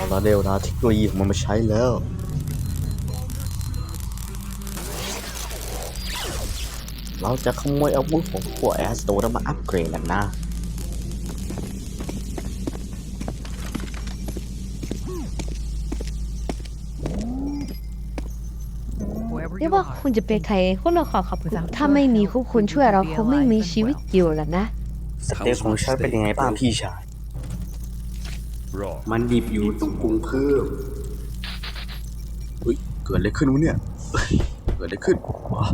เอาละเร็วนะเทคโนโลยีของมันมาใช้แล้วเราจะขโมยอาวุธของพวกแอสโตแล้วมาอัปเกรดกันนะไม่ว่าคุณจะเป็นใครพวกเราขอขอบคุณถ้าไม่มีพวกคุณช่วยเราคงไม่มีชีวิตอยู่แล้วนะสเต็กของฉันเป็นยังไงบ้างพี่ชาย มันดิบอยู่ต้องปรุงเพิ่มเฮ้ยเกิดอะไรขึ้นวะเนี่ย เกิดอะไรขึ้นวะ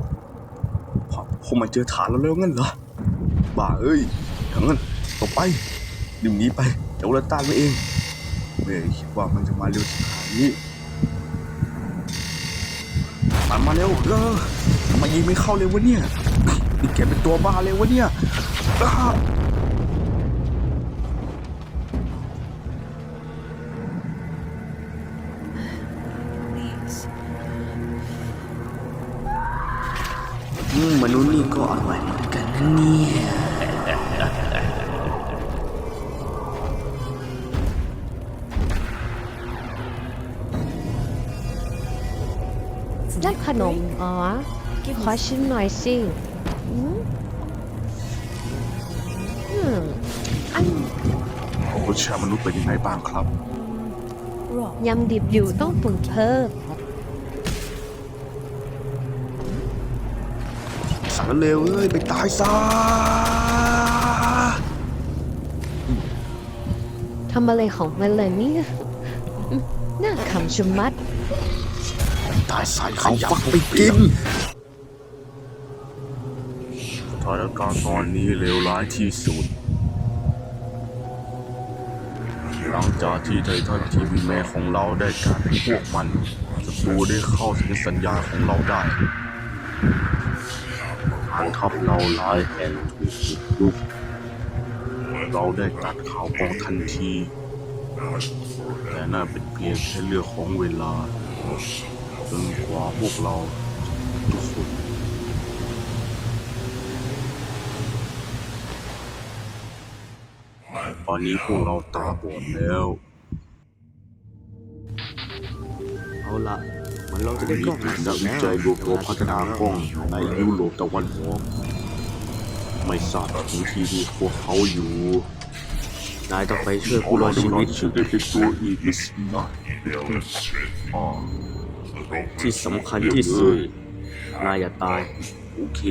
พวกมันเจอฐานเราแล้วงั้นเหรอ บ้าเอ้ยอย่างนั้นต่อไปดิ่มนี้ไป เดี๋ยวเราต้านไว้เองไม่ได้คิดว่ามันจะมาเร็วขนาดนี้มันมาเร็วเออทำไมยิงไม่เข้าเลยวะเนี่ยนี่แกเป็นตัวบ้าเลยวะเนี่ย อ้าอืมมนุษย์นี่ก็อร่อยเหมือนกันนะเนี่ย ได้ขนม อ๋อ ขอชิมหน่อยสิอืมอืมอันรสชาติมนุษย์เป็นยังไงบ้างครับ ยำดิบอยู่ต้องปรุงเพิ่ม สารเลวเอ้ยไปตายซะทำอะไรของมันเลยเนี่ยอืมน่าขำชะมัด ตายสายเขาฟักไปกินสถานการณ์ตอนนี้เลวร้ายที่สุด หลังจากที่ไททันทีวีแมของเราได้กลายเป็นพวกมันศัตรูได้เข้าถึงสัญญาณของเราได้ ฐานทัพเราหลายแห่งถูกบุกรุกเราได้ตัดเขาวกองทันที แต่น่าเป็นเพียงแค่เรื่องของเวลาจนกว่าพวกเราทุกคนตอนนี้พวกเราตาบอดแล้ว เอาละ เราจะได้มีกล้องกลุ่มนักวิจัยรวมตัวพัฒนากล้องในยุโรปตะวันออกไม่ทราบถึงที่ที่พวกเขาอยู่ นายต้องไปช่วยผู้รอดชีวิตชื่อได้เป็นตัวอีกนะอ๋อที่สำคัญที่สุดนายอย่าตาย โอเค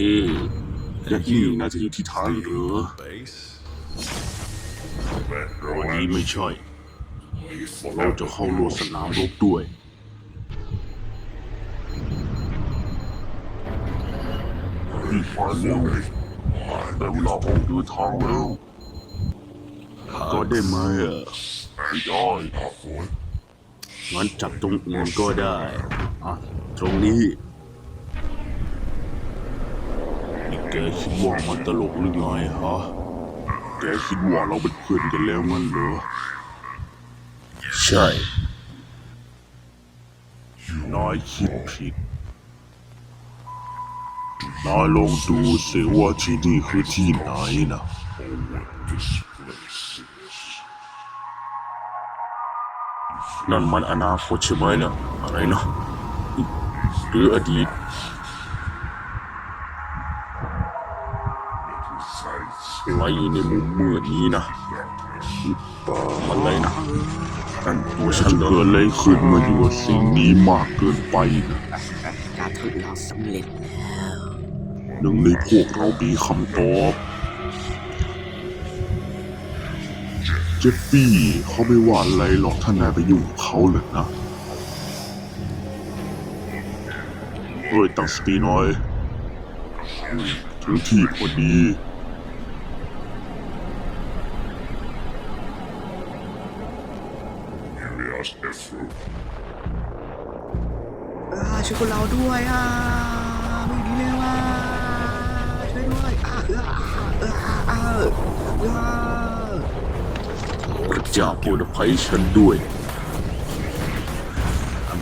และนี่นาทีที่ท้ายเหรอวันนี้ไม่ใช่เราจะเข้าร่วสนามรบด้วย รีบไปเร็วแต่เวลาออกเดินทางแล้วก็ได้ไหมอะไม่ได้งั้นจับตรงอื่นก็ได้อะตรงนี้นี่แกคิดว่ามันตลกหรือไงฮะแกคิดว่าเราเป็นเพื่อนกันแล้วงั้นเหรอ ใช่นายคิดผิด นายลองดูสิว่าที่นี่คือที่ไหนนะนั่นมันอนาคตใช่ไหมนะอะไรนะหรืออดีตอะไรอยู่ในมุมมืดนี้นะอะไรนะนั่นตัวฉันเกิดอะไรขึ้นเมื่ออยู่กับสิ่งนี้มากเกินไปนะการทดลองสำเร็จแล้ว หนึ่งในพวกเรามีคำตอบเจฟฟี่เขาไม่ว่าอะไรหรอกถ้านายไปยุ่งกับเขาเลยนะเอ้ยตั้งสติหน่อย ถึงที่พอดีอ่าช่วยพวกเราด้วยอ่า เออเออพระเจ้าโปรดอภัยฉันด้วย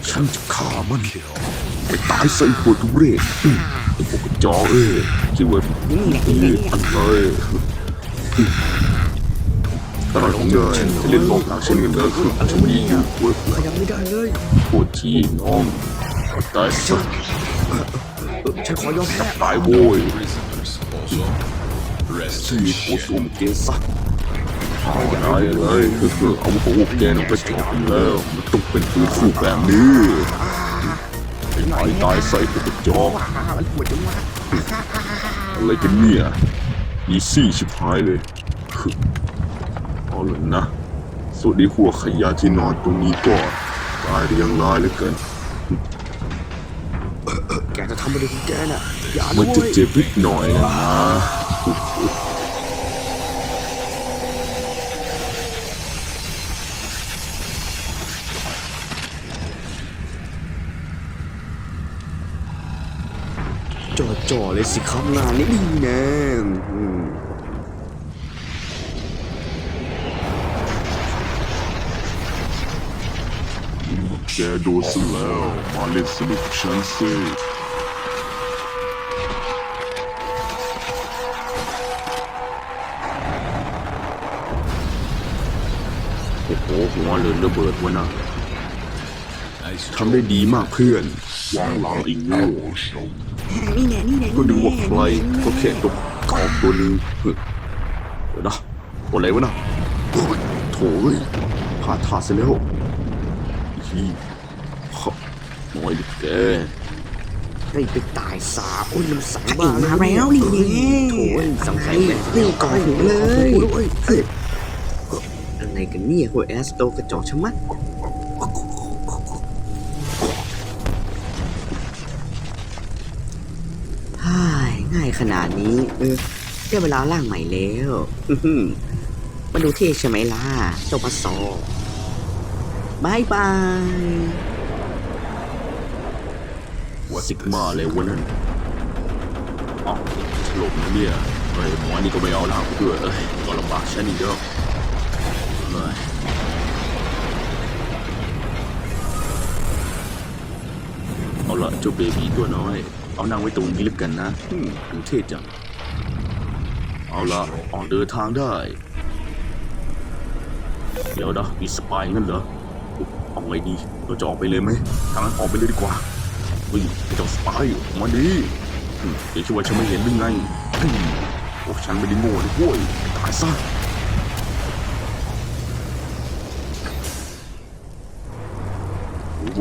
ฉันจะฆ่ามันไปตายใส่ปวทุเรศไอ้พวกจอเอ้ยคิดว่านี่แหละนี่อันเลยอะไรของนายจะเล่นหลอกหลังฉันกันเหรอฉันดีอยู่เว้ยขยับไม่ได้เลยโคตรทีน้องตายซะเออฉันขอยอมแพ้ตายโว้ย ที่โคตรอมเกสะเอาได้เลยคือเอาหัวแกนไปจบแล้วมันต้องเป็นปืนคู่แบบนี้ไอ้ไม้ตายใส่ตัวกระจอกมันปวดจังวะอะไรกันเนี่ยอีซี่ชิบหายเลยฮึเอาเลยนะสวัสดีหัวขยะที่นอนตรงนี้ก็ตายเรียงรายเหลือเกินแกจะทำอะไรของแกน่ะอย่ามันด้จะวยเจ็บนิดหน่อยนะ จ่อจ่อๆเลยสิครับงานนี้ดีนะแกโดนซะแล้วมาเล่นสนุกฉันสิ หหัวเรือนระเบิดวะนะทำได้ดีมากเพื่อนวางหลังอีกโง่นี่แน่นี่แน่ก็ดูว่าใครก็แค่ตกกองตัวหนึงเฮ้ยเดี๋ยวนะตัวอะไรวะนะโอ้ยโถ่เอ้ยพลาดท่าซะแล้วฮีขับน้อยดิแกให้ไปตายสาอุ้ยมันสั่งบ้ามาแล้วนี่แน่โถ่ยสั่งใส่แบบนี่ก่อนเลยเฮ้ยอะไร กันเนี่ยหัวแอสโตกระจอกชะมัดฮ่ายง่ายขนาดนี้ เออได้เวลาล่างใหม่แล้วมาดูเท่ใช่ไหมล่ะเจ้าพัสซอบายบายหัวซิกมาเลยวันนั้นอ๋อถล่มนะเนี่ยเฮ้ยหมอนี่ก็ไม่เอาหน้ากูด้วยเอ้ยก็ลำบากฉันอีกแล้ว เฮ้ยเอาละเจ้าเบบีตัวน้อย เอานางไว้ตรงนี้แล้วกันนะอืมดูเท่จัง เอาละออกเดินทางได้ เดี๋ยวนะมีสปายงั้นเหรอเอาไงดี เราจะออกไปเลยไหมทางนั้นออกไปเลยดีกว่าเฮ้ยไอ้เจ้าสปายมาดีเดี๋ยวช่วยฉันไม่เห็นหรือไงโอ้ฉันไม่ได้โง่เลยโว้ยตายซะ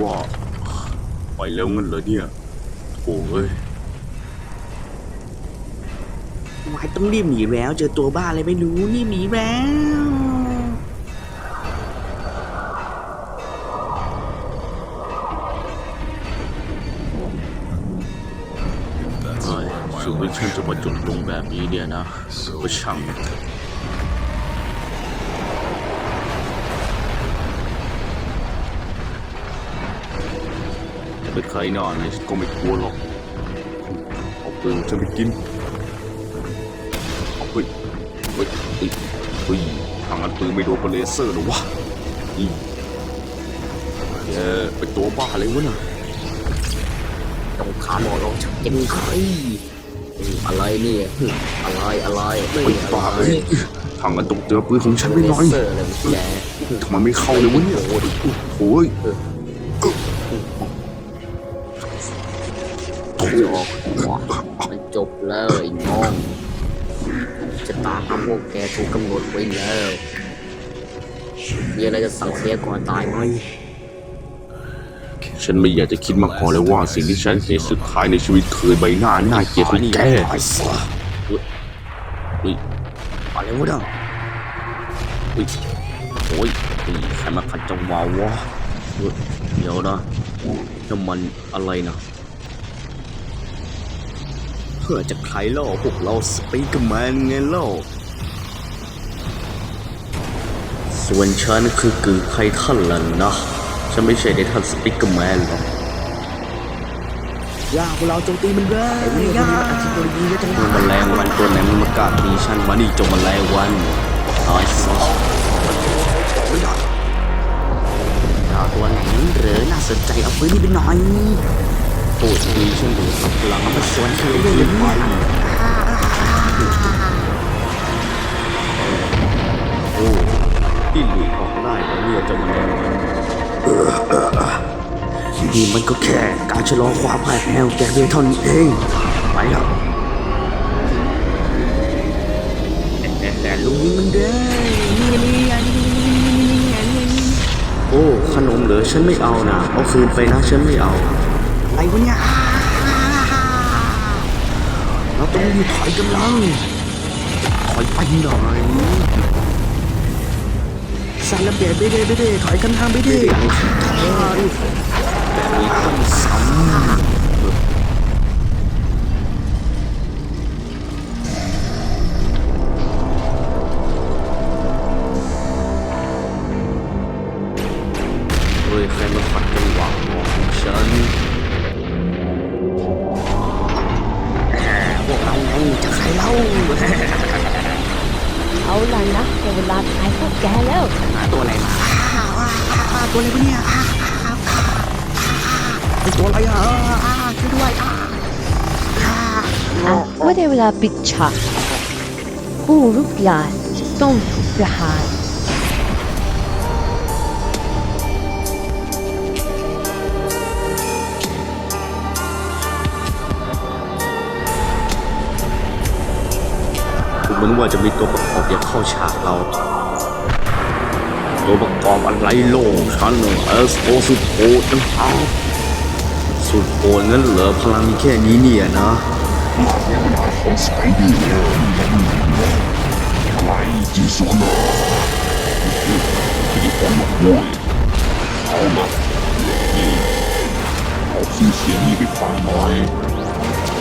ว่าไปแล้วงั้นเหรอเนี่ยโอ้เอ้ยวายต้องรีบหนีแล้ว เจอตัวบ้าอะไรไม่รู้รีบหนีแล้วเฮ้ยชีวิตฉันจะมาจบลงแบบนี้เนี่ยนะก็ช่างมันเถอะ จะเป็นใครหน้าไหนฉันก็ไม่กลัวหรอกเอาปืนฉันไปกินเอาเฮ้ยเฮ้ยเฮ้ยเฮ้ยทางนั้นปืนไม่โดนเลเซอร์หรอวะอีแกเป็นตัวบ้าอะไรวะน่ะต้องขาหมอลงชักยังไงอะไรเนี่ยอะไรอะไรเฮ้ยบ้าเอ้ยทางนั้นต้องเจอปืนของฉันไม่น้อยเซอร์อะไรแกทำไมไม่เข้าเลยวะเนี่ยโอ้ย โอ้ยโถ่มันจบแล้วไอ้น้องจะตามคำพวกแกถูกกำหนดไว้แล้วมีอะไรจะสั่งเสียก่อนตายไหมฉันไม่อยากจะคิดมาก่อนเลยว่าสิ่งที่ฉันเห็นสุดท้ายในชีวิตคือใบหน้าหน้าเกลียดของแกตายซะเฮ้ยอะไรวะเนี่ยเฮ้ยโอ้ยเฮ้ยใครมาขัดจังหวะวะเฮ้ยเดี๋ยวนะน้ำมันอะไรนะ เพื่อจะใครล่อพวกเราสปีกแมนไงล่อส่วนฉันคือกือไพท่านล่ะนะ ฉันไม่ใช่ในท่านสปิกเกอร์แมนหรอกย่าพวกเราโจมตีมันเลยย่าอาทิตย์ตัวนี้ก็จะมันแมลงวันตัวไหนมันมากาดตีฉันมานี่จงแมลงวันตายซะย่าตัวไหนเหรือน่าสนใจเอาปืนนี่ไปหน่อยโทษทีฉันดูดพลังมาส วนเธอด้วยเลยเนี่ยโอ้ที่หลีกออกได้แล้วเนี่ยจะมันนี่มันก็แค่การชะลอความพ่ายแพ้ของแกเพียงเท่านี้เองไปแล้วแต่ลุงยิงมันเด้โอ้ ขนมเหรอฉันไม่เอานะเอาคืนไปนะฉันไม่เอาอะไรวะเนี่ย เราต้องรีบถอยกำลัง ถอยไปหน่อยสารเบียดไปเด้ไปเด้ถอยกันทางไปเด้ถอยแบบนี้ต้องซ้ำ ก็ได้เวลาปิดฉากผู้รุกรานต้องถูกประหารดูเหมือนว่าจะมีตัวประกอบอยากเข้าฉากเรา ตัวประกอบอะไรโลกฉันเหรอเอสโอสุดโหดนะฮะสุดโหดงั้นเหรอพลังมีแค่นี้เนี่ยนะ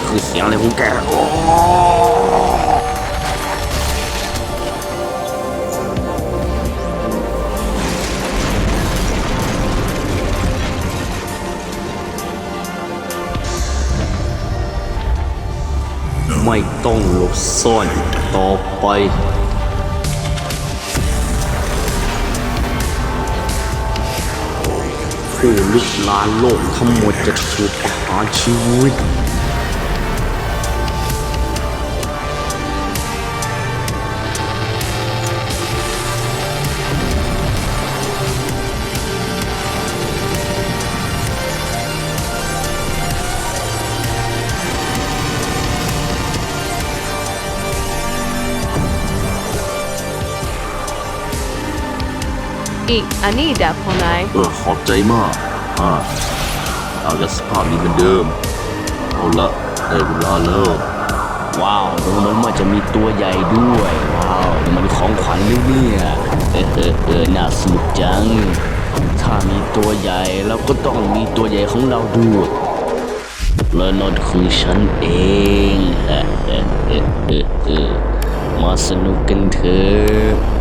คือเสียงอะไรของแกโอ้ ไม่ต้องหลบซ่อนต่อไปผู้ลุกลานโลกทั้งหมดจะถูกประหารชีวิต อีกอันนี้ดาบของนายเออขอบใจมากอ่าเอาละสภาพนี้เหมือนเดิม เอาละได้เวลาแล้วว้าวดูเหมือนจะมีตัวใหญ่ด้วย ว้าวมันของขวัญไหมเนี่ยเออเออเออน่าสนุกจัง ถ้ามีตัวใหญ่เราก็ต้องมีตัวใหญ่ของเราด้วยและนั่นคือฉันเองเออเออเออมาสนุกกันเถอะ